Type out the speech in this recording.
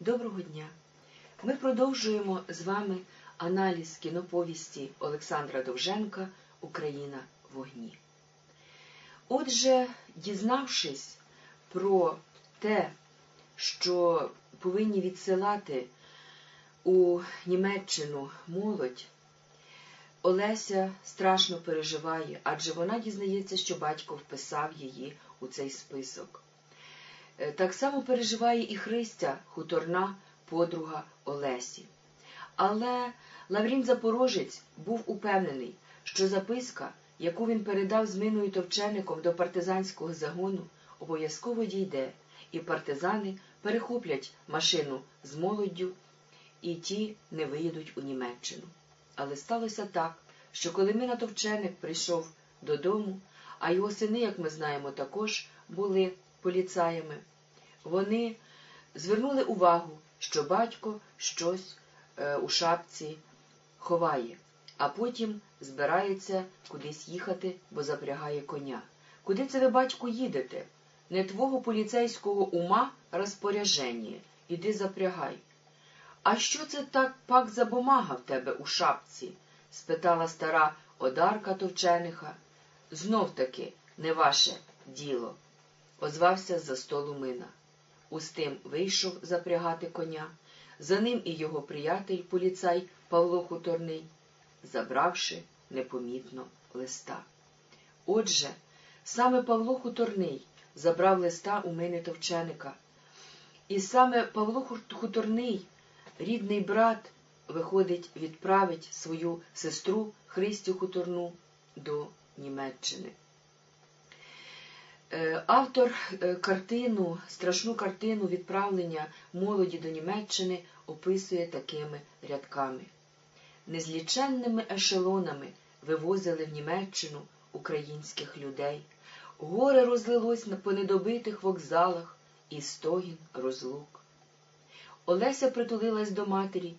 Доброго дня! Ми продовжуємо з вами аналіз кіноповісті Олександра Довженка Україна в вогні. Отже, дізнавшись про те, що повинні відсилати у Німеччину молодь, Олеся страшно переживає, адже вона дізнається, що батько вписав її у цей список. Е, Так само переживає і Христя, хуторна подруга Олесі. Але Лаврін Запорожець був упевнений, що записка, яку він передав з Миною Товчеником до партизанського загону, обов'язково дійде, і партизани перехоплять машину з молоддю, і ті не виїдуть у Німеччину. Але сталося так, що коли Мина Товченик прийшов додому, а його сини, як ми знаємо, також були поліцаями, вони звернули увагу, що батько щось е, у шапці ховає, а потім збирається кудись їхати, бо запрягає коня. Куди це ви, батьку, їдете? Не твого поліцейського ума розпорядження. Іди запрягай. А що це так пак за бумага в тебе у шапці? спитала стара одарка Товчениха. Знов таки не ваше діло, озвався з-за столу мина. Устим вийшов запрягати коня, за ним і його приятель, поліцай Павло Хуторний, забравши непомітно листа. Отже, саме Павло Хуторний забрав листа у мини Товченика. І саме Павло Хуторний, рідний брат, виходить, відправить свою сестру Христю Хуторну до Німеччини. Е, Автор е, картину, страшну картину відправлення молоді до Німеччини описує такими рядками. Незліченними ешелонами вивозили в Німеччину українських людей. Горе розлилось по недобитих вокзалах і стогін розлук. Олеся притулилась до матері